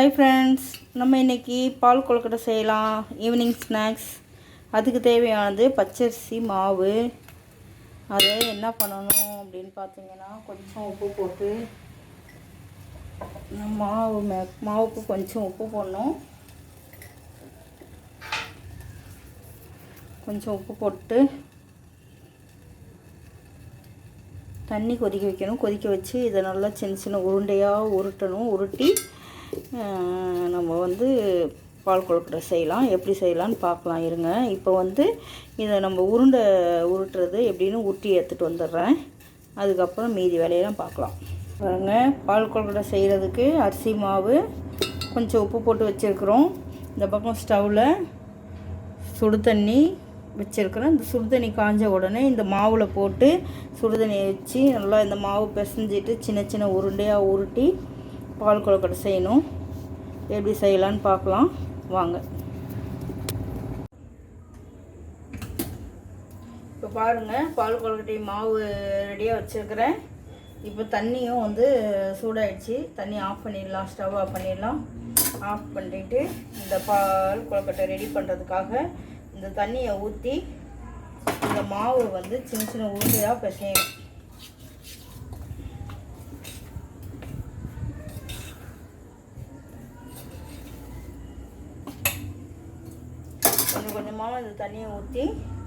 Hi friends நம்ம இன்றைக்கி பால் கொழுக்கட்டை செய்யலாம். ஈவினிங் ஸ்நாக்ஸ் அதுக்கு தேவையானது பச்சரிசி மாவு. அதை என்ன பண்ணணும் அப்படின்னு பார்த்தீங்கன்னா கொஞ்சம் உப்பு போட்டு மாவு மே மாவுக்கு கொஞ்சம் உப்பு போடணும். கொஞ்சம் உப்பு போட்டு தண்ணி கொதிக்க வைக்கணும். கொதிக்க வச்சு இதை நல்லா சின்ன சின்ன உருண்டையாக உருட்டணும். உருட்டி நம்ம வந்து பால் கொழுக்கட்டை செய்யலாம். எப்படி செய்யலாம்னு பார்க்கலாம் இருங்க. இப்போ வந்து இதை நம்ம உருண்டை உருட்டுறது எப்படின்னு உருட்டி எடுத்துகிட்டு வந்துடுறேன். அதுக்கப்புறம் மீதி வேலையெல்லாம் பார்க்கலாம். பாருங்க பால் கொழுக்கட்டை செய்கிறதுக்கு அரிசி மாவு கொஞ்சம் உப்பு போட்டு வச்சுருக்குறோம். இந்த பக்கம் ஸ்டவ்வில் சுடு தண்ணி வச்சுருக்குறேன். இந்த சுடுதண்ணி காஞ்ச உடனே இந்த மாவில் போட்டு சுடுதண்ணியை வச்சு நல்லா இந்த மாவு பிசைஞ்சிட்டு சின்ன சின்ன உருண்டையாக உருட்டி பால் கொழுக்கட்டை செய்யணும். எப்படி செய்யலான்னு பார்க்கலாம். வாங்க. இப்போ பாருங்கள் பால் கொழுக்கட்டை மாவு ரெடியாக வச்சுருக்கிறேன். இப்போ தண்ணியும் வந்து சூடாயிடுச்சு. தண்ணி ஆஃப் பண்ணிடலாம் ஸ்டவ் ஆஃப் பண்ணிடலாம். ஆஃப் பண்ணிட்டு இந்த பால் கொழுக்கட்டை ரெடி பண்ணுறதுக்காக இந்த தண்ணியை ஊற்றி இந்த மாவு வந்து சின்ன சின்ன உருண்டையாக பிசையணும். கொஞ்சம் கொஞ்சமாக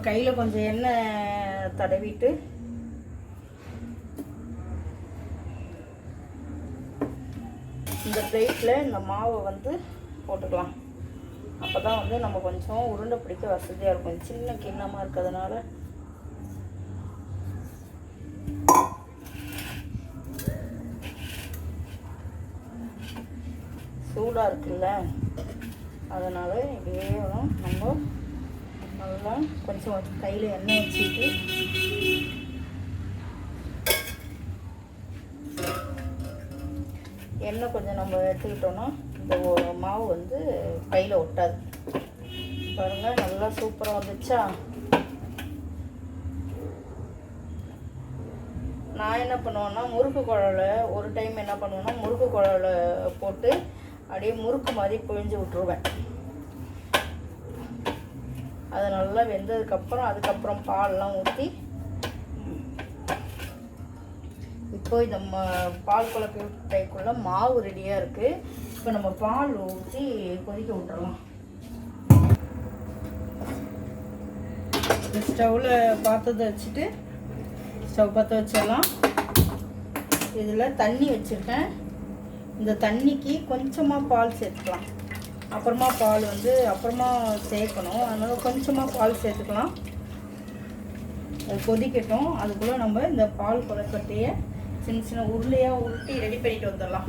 நம்ம கையில் கொஞ்சம் எண்ணெய் தடவிட்டு. இந்த பிளேட்டில் இந்த மாவை வந்து போட்டுக்கலாம். அப்போ தான் வந்து நம்ம கொஞ்சம் உருண்டை பிடிக்க வசதியாக இருக்கும். சின்ன கிண்ணமாக இருக்கிறதுனால. சூடாக இருக்குல்ல. அதனால் இப்படியே நம்ம நல்லா கொஞ்சம் கையில் எண்ணெய் வச்சுட்டு எண்ணெய் கொஞ்சம் நம்ம எடுத்துக்கிட்டோன்னா இந்த மாவு வந்து கையில் ஒட்டாது. பாருங்கள் நல்லா சூப்பராக வந்துச்சா நான் என்ன பண்ணுவேன்னா முறுக்கு குழல ஒரு டைம் என்ன பண்ணுவேன்னா முறுக்கு குழல போட்டு அப்படியே முறுக்கு மாதிரி பிழிஞ்சு விட்ருவேன் அது நல்லா வெந்ததுக்கப்புறம் அதுக்கப்புறம் பால்லாம் ஊற்றி இப்போ இந்த ம பால் குழப்பைக்குள்ள மாவு ரெடியாக இருக்குது இப்போ நம்ம பால் ஊற்றி கொதிக்க விட்டுறலாம். ஸ்டவ்வில் பாத்திரத்தை வச்சுட்டு ஸ்டவ் பற்ற வச்சிடலாம். இதில் தண்ணி வச்சுருக்கேன். இந்த தண்ணிக்கு கொஞ்சமாக பால் சேர்த்துக்கலாம். அப்புறமா பால் வந்து அப்புறமா சேர்க்கணும். அதனால் கொஞ்சமாக பால் சேர்த்துக்கலாம். அது கொதிக்கட்டும். அதுக்குள்ளே நம்ம இந்த பால் கொலக்கட்டையை சின்ன சின்ன உருளையாக உருட்டி ரெடி பண்ணிட்டு வந்துடலாம்.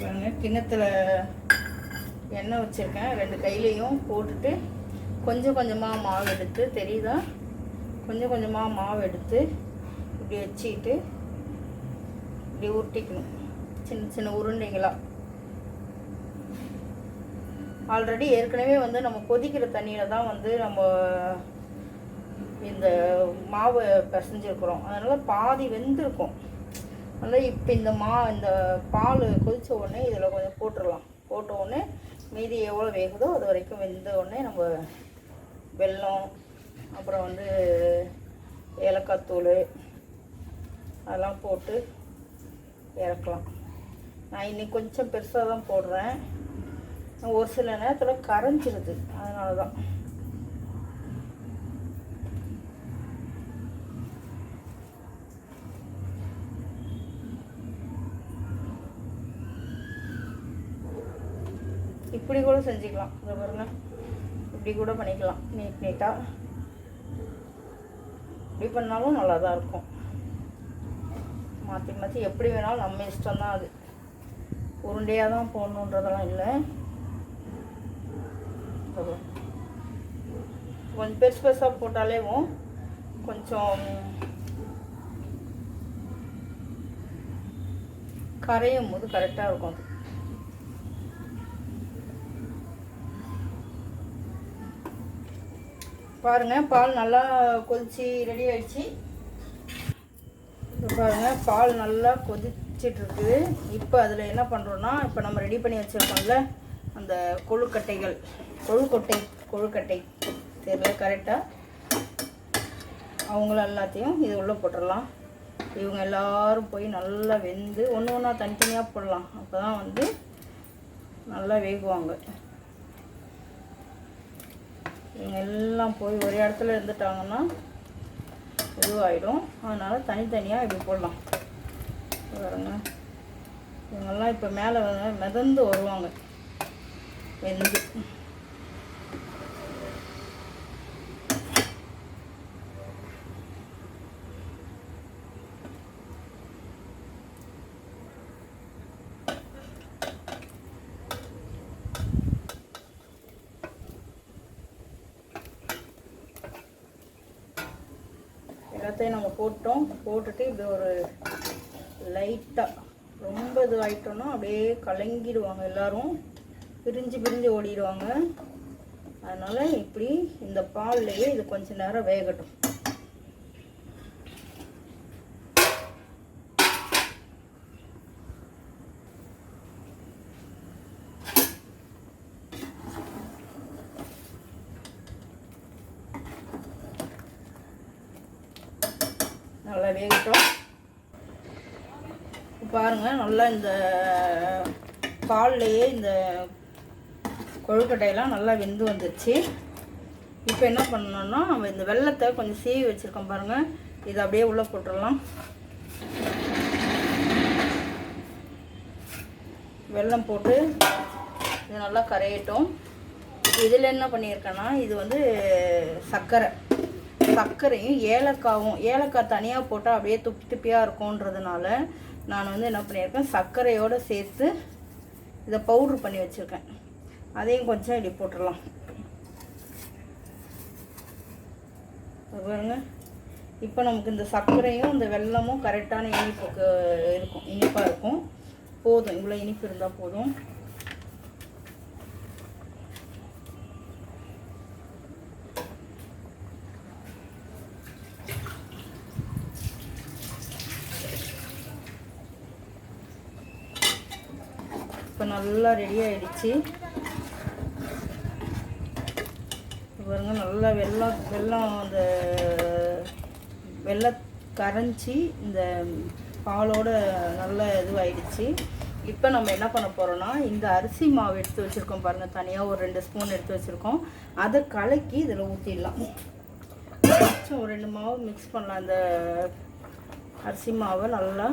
பாருங்க கிண்ணத்தில் எண்ணெய் வச்சுருக்கேன். ரெண்டு கையிலையும் போட்டுட்டு கொஞ்சம் கொஞ்சமாக மாவு எடுத்து தெரியுதா? கொஞ்சம் கொஞ்சமாக மாவு எடுத்து இப்படி வச்சுக்கிட்டு இப்படி உருட்டிக்கணும். சின்ன சின்ன உருண்டைங்களா? ஆல்ரெடி ஏற்கனவே வந்து நம்ம கொதிக்கிற தண்ணியில் தான் வந்து நம்ம இந்த மாவு பிசைஞ்சிருக்கிறோம். அதனால் பாதி வெந்திருக்கும். அதனால் இப்போ இந்த மா இந்த பால் கொதித்த உடனே இதில் கொஞ்சம் போட்டுடலாம் போட்ட உடனே மீதி எவ்வளோ வேகுதோ அது வரைக்கும் வெந்த உடனே நம்ம வெல்லம் அப்புறம் வந்து ஏலக்காய் தூள் அதெல்லாம் போட்டு இறக்கலாம். நான் இன்னைக்கு கொஞ்சம் பெருசாக தான் போடுறேன். ஒரு சில நேரத்தில் கரைஞ்சிருது. அதனால தான் இப்படி கூட செஞ்சுக்கலாம். இதை பாருங்க. இப்படி கூட பண்ணிக்கலாம். நீட் நீட்டாக இப்படி பண்ணாலும் நல்லா தான் இருக்கும். மாற்றி மாற்றி எப்படி வேணாலும் நம்ம இஷ்டம் தான் அது. உருண்டையாக தான் போடணுன்றதெல்லாம் இல்லை. இதோ கொஞ்சம் பெருசு பெருசாக போட்டாலேவும் கொஞ்சம் கரையும் போது கரெக்டாக இருக்கும் அது. பாருங்க பால் நல்லா கொதிச்சு ரெடி ஆகிடுச்சு இப்போ பால் நல்லா கொதிச்சிட்டு இருக்குது. இப்போ அதில் என்ன பண்ணுறோன்னா இப்போ நம்ம ரெடி பண்ணி வச்சிருக்கோம்ல அந்த கொழுக்கட்டைகள். கொழுக்கொட்டை கொழுக்கட்டை. தெரியல கரெக்டாக அவங்கள எல்லாத்தையும் இது உள்ளே போட்டுடலாம் இவங்க எல்லாரும் போய் நல்லா வெந்து ஒன்று ஒன்றா தனித்தனியாக போடலாம். அப்போ தான் வந்து நல்லா வேகுவாங்க. இவங்க எல்லாம் போய் ஒரே இடத்துல இருந்துட்டாங்கன்னா இதுவாகிடும் அதனால் தனித்தனியாக இப்படி போடலாம். பாருங்க. இவங்கெல்லாம் இப்போ மேலே மிதந்து வருவாங்க. வெந்து. எல்லாத்தையும் நம்ம போட்டோம். போட்டுட்டு இப்படி ஒரு லைட்டாக ரொம்ப இதுவாயிட்டோம்னா அப்படியே கலங்கிடுவாங்க எல்லாரும். பிரிஞ்சு பிரிஞ்சு ஓடிடுவாங்க. அதனால் இப்படி இந்த பால்லையே இது கொஞ்ச நேரம் வேகட்டும். நல்லா வேகட்டும். பாருங்கள் நல்லா இந்த பால்லையே இந்த கொழுக்கட்டையெல்லாம் நல்லா வெந்து வந்துருச்சு. இப்போ என்ன பண்ணணும்னா நம்ம இந்த வெள்ளத்தை கொஞ்சம் சீவி வச்சுருக்கோம் பாருங்கள் இதை அப்படியே உள்ளே போட்டுடலாம். வெல்லம் போட்டு இது நல்லா கரையட்டும். இதில் என்ன பண்ணியிருக்கேன்னா இது வந்து சர்க்கரை. சர்க்கரையும் ஏலக்காவும் ஏலக்காய் தனியாக போட்டால் அப்படியே துப்பி துப்பியாக இருக்கும்ன்றதுனால நான் வந்து என்ன பண்ணியிருக்கேன் சர்க்கரையோடு சேர்த்து இதை பவுட்ரு பண்ணி வச்சுருக்கேன். அதையும் கொஞ்சம் இப்படி போட்டுடலாம். பாருங்க. இப்போ நமக்கு இந்த சர்க்கரையும் இந்த வெல்லமும் கரெக்டான இனிப்புக்கு இருக்கும். இனிப்பாக இருக்கும். போதும். இவ்வளோ இனிப்பு இருந்தால் போதும். இப்போ நல்லா ரெடி ஆயிடுச்சு. பாருங்கள் நல்லா வெள்ளம் வெள்ளம் அந்த வெள்ளம் கரைஞ்சி இந்த பாலோட நல்ல இதுவாகிடுச்சு இப்போ நம்ம என்ன பண்ண போகிறோன்னா இந்த அரிசி மாவு எடுத்து வச்சுருக்கோம் பாருங்கள் தனியாக ஒரு ரெண்டு ஸ்பூன் எடுத்து வச்சுருக்கோம். அதை கலக்கி இதில் ஊற்றிடலாம் ஒரு ரெண்டு மாவு மிக்ஸ் பண்ணலாம். இந்த அரிசி மாவை நல்லா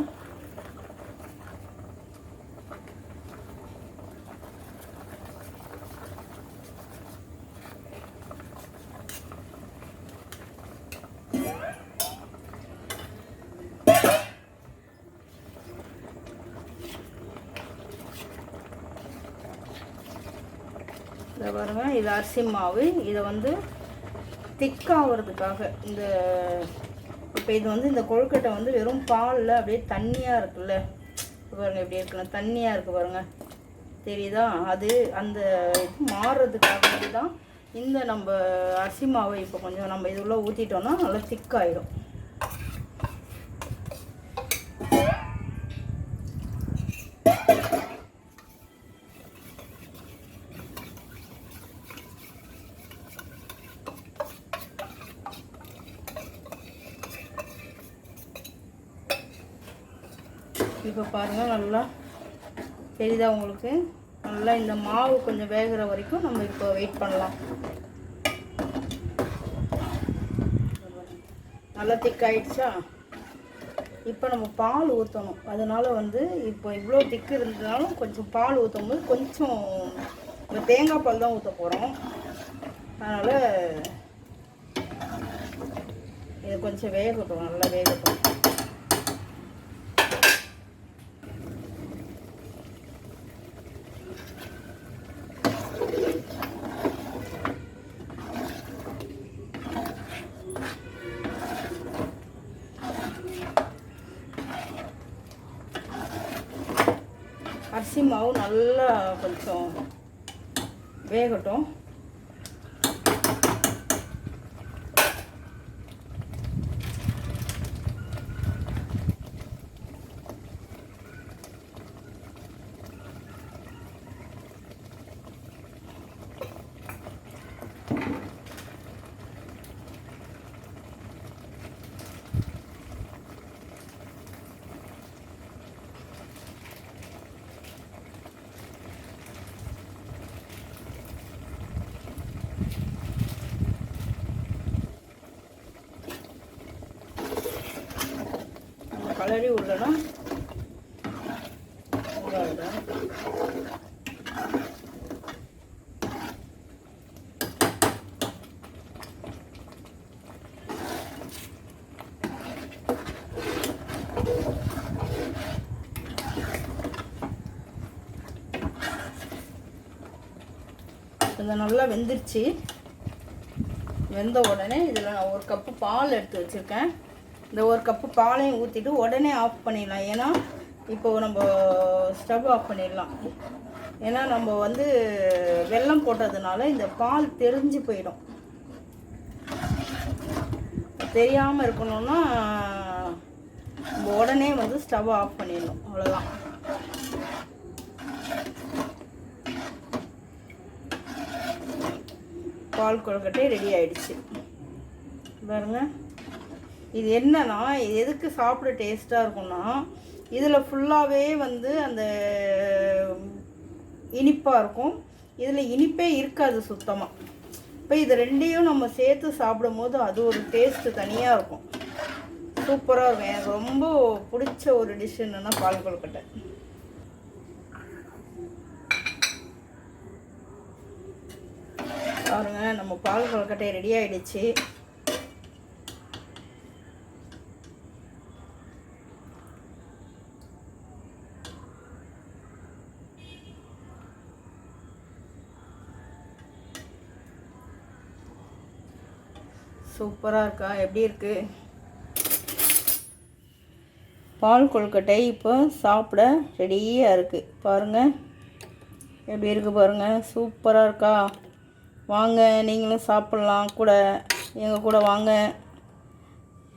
பாருங்கள் இது அரிசி மாவு. இதை வந்து திக்காகிறதுக்காக இந்த இப்போ இது வந்து இந்த கொழுக்கட்டை வந்து வெறும் பாலில் அப்படியே தண்ணியாக இருக்குல்ல? பாருங்கள் இப்படி எப்படி தண்ணியாக இருக்குது பாருங்கள் தெரியுதா? அது அந்த இது மாறுறதுக்காக தான் இந்த நம்ம அரிசி மாவை இப்போ கொஞ்சம் நம்ம இது உள்ளே ஊற்றிட்டோம்னா நல்லா திக்காயிடும் இப்போ பாருங்கள் நல்லா தெரியுதா உங்களுக்கு? நல்லா இந்த மாவு கொஞ்சம் வேகிற வரைக்கும் நம்ம இப்போ வெயிட் பண்ணலாம். நல்லா திக் ஆயிடுச்சா? இப்போ நம்ம பால் ஊற்றணும் அதனால் வந்து இப்போ இவ்வளோ திக்கு இருந்ததுனாலும் கொஞ்சம் பால் ஊற்றும் போது கொஞ்சம் இந்த தேங்காய் பால் தான் ஊற்ற போகிறோம் அதனால் இது கொஞ்சம் வேகட்டும் நல்லா வேகட்டும். அரிசி மாவு நல்லா கொஞ்சம் வேகட்டும். கலரி விடணும் இது நல்லா வெந்துருச்சு. வெந்த உடனே இதில் நான் ஒரு கப்பு பால் எடுத்து வச்சுருக்கேன். இந்த ஒரு கப்பு பாலையும் ஊற்றிட்டு உடனே ஆஃப் பண்ணிடலாம். ஏன்னா இப்போ நம்ம ஸ்டவ் ஆஃப் பண்ணிடலாம். ஏன்னா நம்ம வந்து வெல்லம் போட்டதுனால இந்த பால் தெரிஞ்சு போயிடும். தெரியாமல் இருக்கணும்னா நம்ம உடனே வந்து ஸ்டவ் ஆஃப் பண்ணிடணும். அவ்வளோதான் பால் கொழுக்கட்டை ரெடி ஆயிடுச்சு. பாருங்கள் இது என்னன்னா இது எதுக்கு சாப்பிட டேஸ்ட்டாக இருக்கும்னா இதில் ஃபுல்லாகவே வந்து அந்த இனிப்பாக இருக்கும். இதில் இனிப்பே இருக்காது சுத்தமாக இப்போ இது ரெண்டையும் நம்ம சேர்த்து சாப்பிடும்போது அது ஒரு டேஸ்ட்டு தனியாக இருக்கும். சூப்பராக இருக்கும். எனக்கு ரொம்ப பிடிச்ச ஒரு டிஷ் என்னென்னா பால் கொழுக்கட்டை. பாருங்கள் நம்ம பால் கொழுக்கட்டை ரெடி ஆகிடுச்சு சூப்பராக இருக்கா? எப்படி இருக்கு? பால் கொழுக்கட்டை இப்போ சாப்பிட ரெடியாக இருக்குது பாருங்கள் எப்படி இருக்குது பாருங்கள் சூப்பராக இருக்கா? வாங்க நீங்களும் சாப்பிட்லாம் கூட. எங்கள் கூட வாங்க.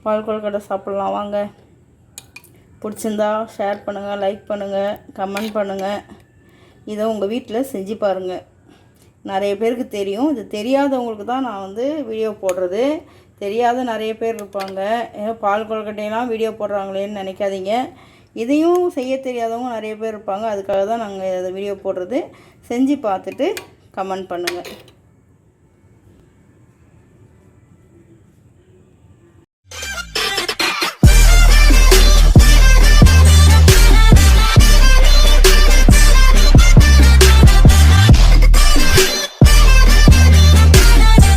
பால் கொழுக்கட்டை சாப்பிட்லாம். வாங்க. பிடிச்சிருந்தா ஷேர் பண்ணுங்கள் லைக் பண்ணுங்கள் கமெண்ட் பண்ணுங்கள் இதை உங்கள் வீட்டில் செஞ்சு பாருங்கள் நிறைய பேருக்கு தெரியும். இது தெரியாதவங்களுக்கு தான் நான் வந்து வீடியோ போடுறது. தெரியாத நிறைய பேர் இருப்பாங்க. ஏன்னா பால் கொழுக்கட்டையெல்லாம் வீடியோ போடுறாங்களேன்னு நினைக்காதீங்க. இதையும் செய்ய தெரியாதவங்க நிறைய பேர் இருப்பாங்க. அதுக்காக தான் நாங்கள் இதை வீடியோ போடுறது. செஞ்சு பார்த்துட்டு கமெண்ட் பண்ணுங்கள்